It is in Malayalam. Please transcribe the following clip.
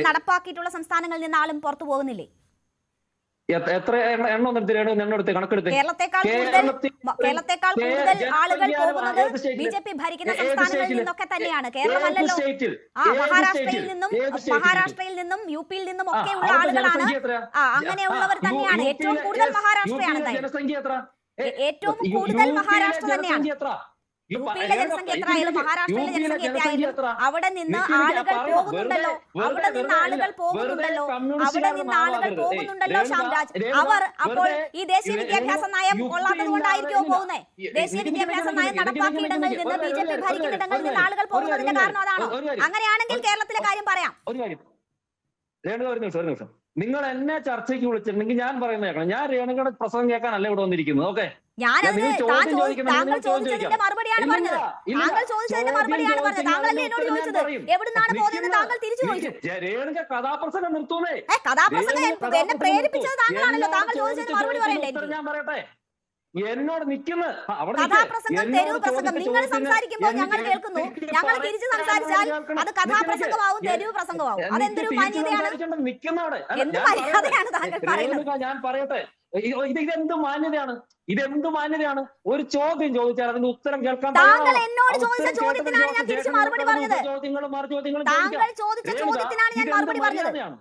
നടപ്പാക്കിയിട്ടുള്ള സംസ്ഥാനങ്ങളിൽ നിന്ന് ആളും പുറത്തു പോകുന്നില്ലേ? എത്ര- എണ്ണം എടുത്ത് കണക്കെടുത്ത്? കേരളത്തെക്കാൾ കൂടുതൽ ആളുകൾ പോകുന്നത് ഏത് ബി ജെ പി ഭരിക്കുന്ന ഏത് സംസ്ഥാനങ്ങളിൽ നിന്നൊക്കെ തന്നെയാണ്. കേരളമല്ലല്ലോ. ആ മഹാരാഷ്ട്രയിൽ നിന്നും മഹാരാഷ്ട്രയിൽ നിന്നും യു പിയിൽ നിന്നും ഒക്കെ ഉള്ള ആളുകളാണ്. ആ അങ്ങനെയുള്ളവർ തന്നെയാണ്. ഏറ്റവും കൂടുതൽ മഹാരാഷ്ട്രയാണ് ഏറ്റവും കൂടുതൽ മഹാരാഷ്ട്ര തന്നെയാണ്. ജനസംഖ്യ എത്ര? യു ഇപ്പൊ പിയിലെ ഏതാ- ജനസംഖ്യ എത്രയായാലും മഹാരാഷ്ട്രയിലെ ജനസംഖ്യ എത്രയായാലും അവിടെ നിന്ന് ആളുകൾ പോകുന്നുണ്ടല്ലോ. അവിടെ നിന്ന് ആളുകൾ. പോകുന്നുണ്ടല്ലോ. അവിടെ നിന്ന് ആളുകൾ പോകുന്നുണ്ടല്ലോ ശ്യാംരാജ് അവർ അപ്പോൾ ഈ ദേശീയ വിദ്യാഭ്യാസ നയം കൊള്ളാത്തത് കൊണ്ടായിരിക്കുമോ പോകുന്നത് ദേശീയ വിദ്യാഭ്യാസ നയം നടപ്പാക്കിയിടങ്ങളിൽ നിന്ന് ബി ജെ പി ഭരിക്കുന്നിടങ്ങളിൽ നിന്ന് ആളുകൾ പോകുന്നതിന്റെ കാരണം അതാണോ? അങ്ങനെയാണെങ്കിൽ കേരളത്തിലെ കാര്യം പറയാം. ഒരു കാര്യം ഒരു നിമിഷം ഒരു നിമിഷം. നിങ്ങൾ എന്നെ ചർച്ചയ്ക്ക് വിളിച്ചിട്ടുണ്ടെങ്കിൽ ഞാൻ പറയുന്നത് കേൾക്കണം. ഞാൻ രേണുകയുടെ പ്രസംഗം കേൾക്കാനല്ല ഇവിടെ വന്നിരിക്കുന്നത്? ഓക്കെ? ഞാനത് താങ്കൾ ചോദ്യം ചോദിച്ചതിന്റെ. മറുപടിയാണ് പറഞ്ഞത് താങ്കൾ ചോദിച്ചതിന്റെ മറുപടിയാണ് പറഞ്ഞത് താങ്കളല്ലേ എന്നോട് ചോദിച്ചത്. എവിടുന്നാണ് പോകുന്നത് താങ്കൾ തിരിച്ചു ചോദിച്ചു കഥാപ്രസംഗം നിർത്തൂന്നേ കഥാപ്രസംഗം എന്നെ പ്രേരിപ്പിച്ചത് താങ്കളാണല്ലോ താങ്കൾ ചോദിച്ചതിന് മറുപടി പറയണ്ടേ ഞാൻ പറയട്ടെ എന്നോട് നിൽക്കുന്ന ആ, അവിടെ കഥാപ്രസംഗം തെരുവ് പ്രസംഗം നിങ്ങൾ സംസാരിക്കുമ്പോൾ ഞങ്ങൾ കേൾക്കുന്നു ഞങ്ങൾ തിരിച്ചു സംസാരിച്ചാൽ അത്. കഥാപ്രസംഗമാവും തെരുവ് പ്രസംഗമാവും അതെന്തൊരു മര്യാദയാണ് എന്ത് മര്യാദയാണ് താങ്കൾ പറയുന്നത്? ഞാൻ പറയട്ടെ ഇത് ഇത് ഇതെന്ത് മാന്യതയാണ് ഇതെന്ത് മാന്യതയാണ് ഒരു ചോദ്യം ചോദിച്ചാൽ അതിന്റെ ഉത്തരം കേൾക്കാൻ താങ്കൾ. എന്നോട് ചോദിച്ച ചോദ്യത്തിനാണ് ഞാൻ തിരിച്ചു മറുപടി പറഞ്ഞത് ചോദ്യങ്ങളും മറു ചോദ്യങ്ങളും താങ്കൾ. ചോദിച്ച ചോദ്യത്തിനാണ് ഞാൻ മറുപടി പറഞ്ഞത്?